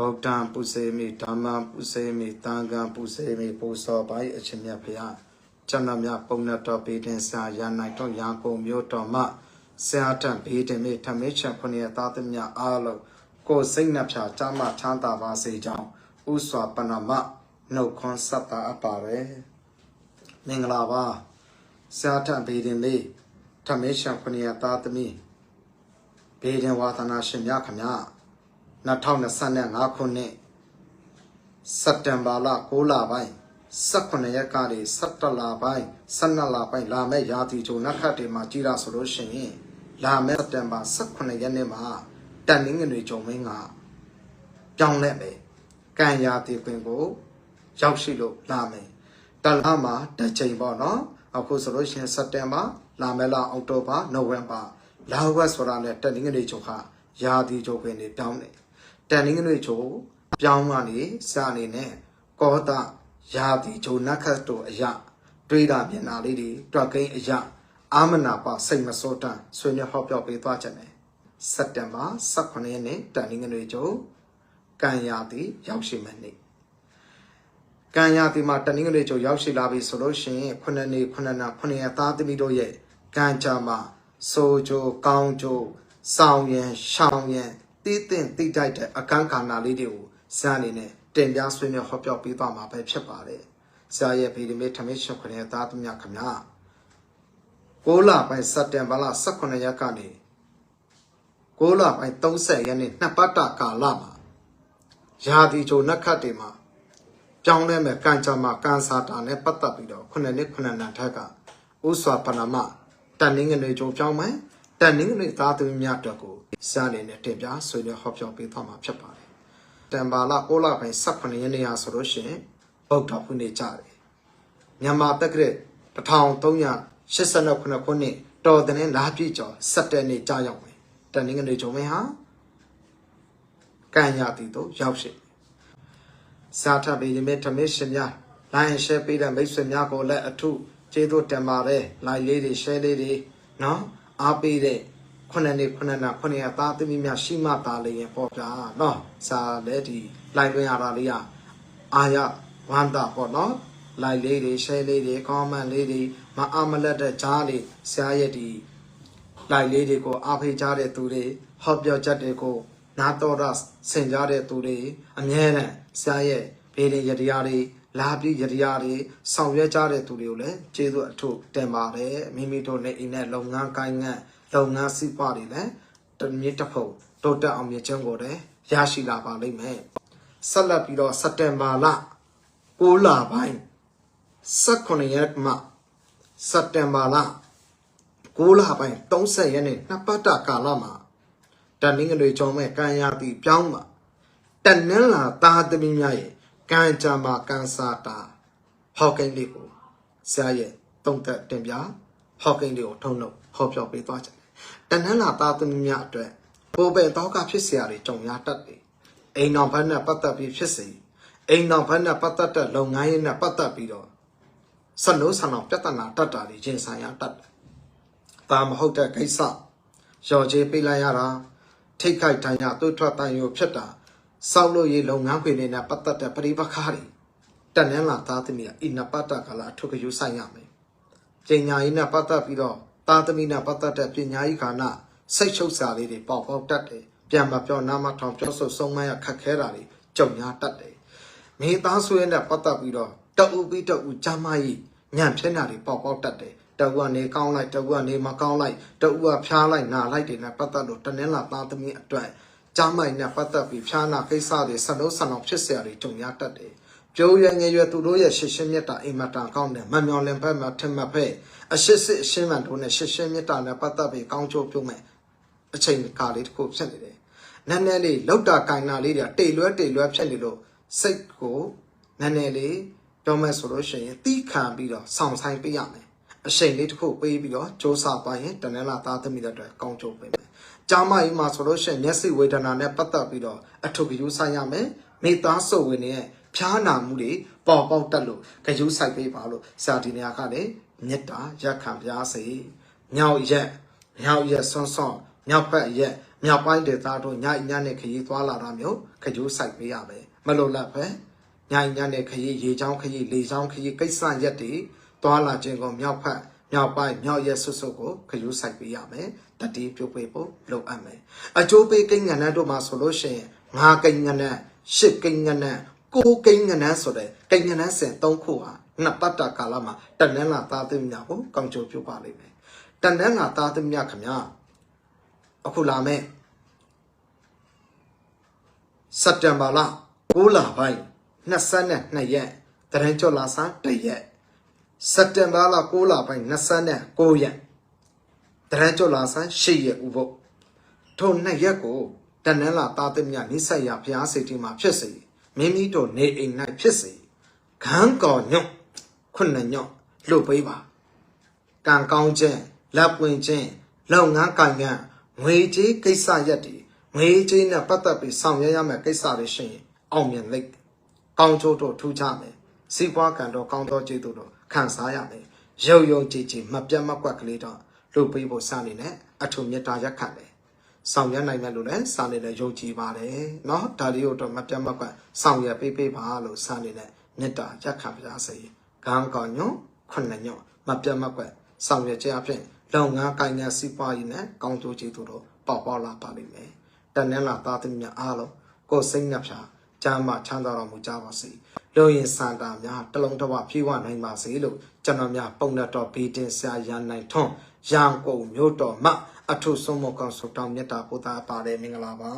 ဗုဒ္ဓံပုစေမိဓမ္မံပုစေမိသံဃံပုစေမိပူဇော်ပါ၏အရှင်မြတ်ဖျားကျမ်းတော်မြတ်ပုံနတ်တော်ပေတင်စာရနိုင်တော်ရာကုန်မြို့တော်မှဆရာတန်ဘေးတင်မိထမေချံဖုန်ရသားသမ ्या အားလုံးကိုယ်စိတ်နှဖျားကြမ်းမှချမ်းသာပါစေကြောင်းဥစွာပဏမနှုတ်ခွန်းဆက်တာအပ်ပါပဲမင်္ဂလာပါဆရာတန်ဘေးတင်မိထမေချံဖုန်ရသားသမီးဘေးတင်ဝါသနာရှင်များခမညာ 2025ခုနှစ်စက်တင်ဘာလ6လပိုင်း18ရက်ကနေ17လပိုင်း12လပိုင်းလာမယ့်ရာသီဂျုံနက်ခတ်တွေမှာကြည်ရဆိုလို့ရှိရင်လာမယ့်စက်တင်ဘာ18ရက်နေ့မှာတန်နင်းငွေဂျုံမင်းကပြောင်းလဲမယ်ကံရာသီခွင်ကိုရောက်ရှိလို့လာမယ်တလမှာတစ်ချိန်ပေါ့နော်အခုဆိုလို့ရှိရင်စက်တင်ဘာလာမယ့်လအောက်တိုဘာနိုဝင်ဘာလာဝက်ဆိုတာနဲ့တန်နင်းငွေဂျုံကရာသီဂျုံခွင်တွေပြောင်းတယ် တန်နင်းကလေးချိုပြောင်းကနေစအနေနဲ့ကောတာယာတိဂျိုနခတ်တို့အယတွေးတာမြင်တာလေးတွေတွက်ကိန်းအယအာမနာပါစိတ်မစောတန်ဆွေးနွေးဟောပြောပေးသွားခြင်းတယ်စက်တင်ဘာ18ရက်နေ့တန်နင်းကလေးချိုကံယာတိရောက်ရှိမယ်နေ့ကံယာတိမှာတန်နင်းကလေးချိုရောက်ရှိလာပြီဆိုလို့ရှိရင်ခုနှစ်နေ့ခုနှစ်နာခုနှစ်ရက်သားသမီးတို့ရဲ့ကံကြမှာဆိုကြိုကောင်းကြိုဆောင်ရန်ရှောင်းရန် တည်တင်တိတိုက်တဲ့အခန်းခန္ဓာလေးတွေကိုဇာအနေနဲ့တင်ပြဆွေးနွေးဟောပြောပေးသွားမှာပဲဖြစ်ပါတယ်။ဇာရဲ့ဗီဒီမေထမင်းရှင်ခွနဲ့သားသမီးခင်ဗျာ6လပိုင်းစက်တင်ဘာလ18ရက်ကနေ6လပိုင်း30ရက်နေ့နှစ်ပတ်တာကာလမှာရာသီဂျိုနက်ခတ်တွေမှာပြောင်းလဲမဲ့ကံကြမ္မာကံစာတာနဲ့ပတ်သက်ပြီးတော့ခုနှစ်နှစ်ခုနှစ်နံထက်ကဥစွာပဏမတန်နင်းငွေဂျိုပြောင်းမယ် တန်နင်းငွေသားသမီးများအတွက်ကိုစအနေနဲ့တင်ပြဆွေးနွေးဟောပြောပေးသွားမှာဖြစ်ပါတယ်တန်ပါလာ6လပိုင်း18ရက်နေ့ဟာဆိုလို့ရှိရင်ဗုဒ္ဓဖုန်နေကြတယ်မြန်မာတက္ကရာ1389ခုနှစ်တော်တဲ့လာပြည့်ကျော်17နှစ်ကြာရောက်မယ်တန်နင်းငွေဂျုံမင်းဟာကံရတီတို့ရောက်ရှိစာထပေရမေဓမေရှင်များလိုင်းရှယ်ပေးတဲ့မိတ်ဆွေများကိုလည်းအထုကျေးဇူးတင်ပါတယ်လိုင်းလေးတွေ share လေးတွေနော် အားပေးတဲ့ခုနှစ်နှစ်ခုနှစ်နာခုနှစ်ရသားသမီးများရှိမှသားလေးရင်ပေါ့ဗျာနော်စာလည်းဒီလိုင်းတွင်ရတာလေးကအာရဝန္တာပေါ့နော်လိုက်လေးတွေ share လေးတွေ comment လေးတွေမအမလက်တဲ့ကြားလေးဆရာရဲ့ဒီလိုက်လေးတွေကိုအားဖေးကြတဲ့သူတွေဟောပြောချက်တွေကိုနာတော်ရဆင်ကြတဲ့သူတွေအမြဲတမ်းဆရာရဲ့ဘေးရင်ရတရားတွေ လာပြီးရတရားတွေဆောင်ရွက်ကြတဲ့သူတွေကိုလည်းကျေးဇူးအထုတင်ပါတယ်မိမိတို့နဲ့အိမ်နဲ့လုပ်ငန်းကိုင်းငန်းလုပ်ငန်းစီးပွားတွေလည်းတမြင့်တစ်ဖုံတိုးတက်အောင်မြင်ခြင်းကိုလည်းရရှိလာပါလိမ့်မယ်ဆက်လက်ပြီးတော့စက်တင်ဘာလ6လပိုင်း18ရက်မှစက်တင်ဘာလ6လပိုင်း30ရက်နေ့နှစ်ပတ်တာကာလမှာတန်နင်းကလေးကြောင့်မဲ့ကံရသည်ပြောင်းမှာတန်နင်းလာသားသမီးများရဲ့ ကံကြမ္မာကံစာတာဟောက်ကိန်းလေးကိုဆရာရဲ့တုံးသက်တင်ပြဟောက်ကိန်းလေးကိုထုံလို့ဟောပြောပေးသွားကြတယ်တန်နင်းလာသားသမီးများအတွက်ပိုပဲတော့ကဖြစ်เสียတွေကြုံရတတ်တယ်အိမ်တော်ဘက်နဲ့ပတ်သက်ပြီးဖြစ်စေအိမ်တော်ဘက်နဲ့ပတ်သက်တဲ့လုပ်ငန်းရေးနဲ့ပတ်သက်ပြီးတော့စနိုးဆန်အောင်ပြဿနာတတ်တာတွေရင်ဆိုင်ရတတ်တယ်။ဒါမဟုတ်တဲ့ကိစ္စရော်ချေးပေးလိုက်ရတာထိတ်ခိုက်တိုင်းရသွေးထွက်တိုင်းရောဖြစ်တာ စောက်လို့ရေးလုပ်ငန်းခွင်တွေနဲ့ပတ်သက်တဲ့ပရိပခါတွေတန်နှင်းလာသားသမီးကအိနပတ္တကလာအထုကယူဆိုင်ရမယ်။ပညာရေးနဲ့ပတ်သက်ပြီးတော့သားသမီးနဲ့ပတ်သက်တဲ့ပညာရေးခန္ဓာစိတ်ချုပ်စာလေးတွေပေါက်ပေါက်တတ်တယ်။ပြန်မပြောနာမထောင်ပြောဆိုဆုံးမရခက်ခဲတာတွေကြုံရတတ်တယ်။မိသားစုရဲ့နဲ့ပတ်သက်ပြီးတော့တအူပြီးတအူကြမ်းမကြီးညံဖြစ်တာတွေပေါက်ပေါက်တတ်တယ်။တအူကနေကောင်းလိုက်တအူကနေမကောင်းလိုက်တအူကဖျားလိုက်နာလိုက်တွေနဲ့ပတ်သက်လို့တနင်္လာသားသမီးအတွက် ကြားမိုင်နဲ့ပတ်သက်ပြီးဖျားနာကိစ္စတွေဆလုံးဆန်အောင်ဖြစ်เสียတွေကြုံရတတ်တယ်။ပြိုးရငယ်ရွယ်သူတို့ရဲ့ရှစ်ရှင်းမြတ်တာအိမ်မတန်ကောင်းတယ်မမျော်လင်ဖက်မှာထင်မှတ်ဖက်အရှိစစ်အရှင်းမှန်တို့နဲ့ရှစ်ရှင်းမြတ်တာနဲ့ပတ်သက်ပြီးကောင်းချိုးပြုံးမယ်အချိန်ကားလေးတစ်ခုဖြစ်နေတယ်။နည်းနည်းလေးလောက်တာကင်နာလေးတွေတိတ်လွဲတိတ်လွဲဖြစ်နေလို့စိတ်ကိုနည်းနည်းလေးပြောမယ်ဆိုလို့ရှိရင်တီးခံပြီးတော့ဆောင်းဆိုင်ပေးရမယ်။အချိန်လေးတစ်ခုပေးပြီးတော့စ조사ပါရင်တနင်္လာသားသမီးတွေအတွက်ကောင်းချိုးပေးမယ်။ ကြားမကြီးမှာဆိုလို့ရှိရင်မျက်စိဝေဒနာနဲ့ပတ်သက်ပြီးတော့အထုပ်ကယူဆိုင်ရမယ်။မိသားစုဝင်တွေရဲ့ဖြားနာမှုတွေပေါ်ပေါက်တက်လို့ကယူဆိုင်ပေးပါလို့စာဒီနေရာကလည်းမေတ္တာရက်ခံပြားစေ။ညောက်ရက်ညောက်ရက်ဆွန်းဆွန်းညောက်ဖက်ရက်မြောက်ပိုင်းဒေသတို့ညညနဲ့ခရီးသွားလာတာမျိုးခကြိုးဆိုင်ပေးရမယ်မလို့လက်ပဲညညနဲ့ခရီးရေချောင်းခရီးလေချောင်းခရီးကိစ္စရက်တွေသွားလာခြင်းကိုမြောက်ဖက် မြောက်ပိုင်းမြောက်ရက်ဆွတ်ဆွတ်ကိုခယူဆိုင်ပေးရမယ်တတိပြုတ်ပေးဖို့လုပ်အပ်မယ်အကျိုးပေးကိန်းငနန်းတို့မှာဆိုလို့ရှိရင်ငါကိန်းငနန်းရှစ်ကိန်းငနန်းကိုကိန်းငနန်းဆိုတဲ့ကိန်းငနန်းစင်၃ခုဟာနှစ်ပတ်တာကာလမှာတနင်္လာသားသမီးများကိုကောင်းချိုးပြုတ်ပါလိမ့်မယ်တနင်္လာသားသမီးများခင်ဗျာအခုလာမယ်စက်တင်ဘာလ6လပိုင်း22ရက်တရင်ကျော်လာစားတရက် စက်တင်ဘာလ6လပိုင်း29ရက်တရန်ကျော်လာဆန်း8ရက်ဥပုပ်ထိုနှစ်ရက်ကိုတနင်္လာသားသမီးနိဆက်ရဘုရားစိတ်ကြီးမှာဖြစ်စေမိမိတို့နေအိမ်၌ဖြစ်စေခန်းကော်ညွန့်ခုနှစ်ညွန့်လှုပ်ပေးပါကံကောင်းခြင်းလက်ပွင့်ခြင်းလုပ်ငန်းကံကံငွေကြေးကိစ္စရက်တွေငွေကြေးနဲ့ပတ်သက်ပြီးဆောင်ရွက်ရမယ့်ကိစ္စတွေရှိရင်အောင်မြင်လိမ့်မယ်ကောင်းကျိုးတို့ထူးခြားမယ်စီးပွားကံတော့ကောင်းသောကျေးဇူးတို့ ခံစားရမယ်ရုံရုံကြည်ကြည်မပြတ်မကွက်ကလေးတော့လှုပ်ပေးဖို့စနေနဲ့အထုမေတ္တာရက်ခတ်တယ်ဆောင်ရွက်နိုင်မယ်လို့လည်းစာနေနဲ့ယုံကြည်ပါတယ်เนาะဒါလေးကိုတော့မပြတ်မကွက်ဆောင်ရွက်ပေးပေးပါလို့စာနေနဲ့မေတ္တာရက်ခတ်ပါစေကံကောင်းညွန့်ခုနှစ်ညွန့်မပြတ်မကွက်ဆောင်ရွက်ခြင်းအဖြစ်လုပ်ငန်းကိုင်ငန်းစီးပွားရေးနဲ့ကောင်းကျိုးကျေးဇူးတို့ပေါပေါလာပါလိမ့်မယ်တနင်္လာသားသမီးများအားလုံးကိုယ်စိတ်နှပြကျမ်းမာချမ်းသာတော်မူကြပါစေ လူရင်စန္ဒာများတလုံးတစ်ဝဖြည့်ဝနိုင်ပါစေလို့ကျွန်တော်များပုံနဲ့တော်ဘေးတင်ဆရာရန်နိုင်ထွန်းရန်ကုန်မြို့တော်မှအထုဆုံးမကောင်ဆုတောင်းမြတ်တာပို့တာပါတယ်မင်္ဂလာပါ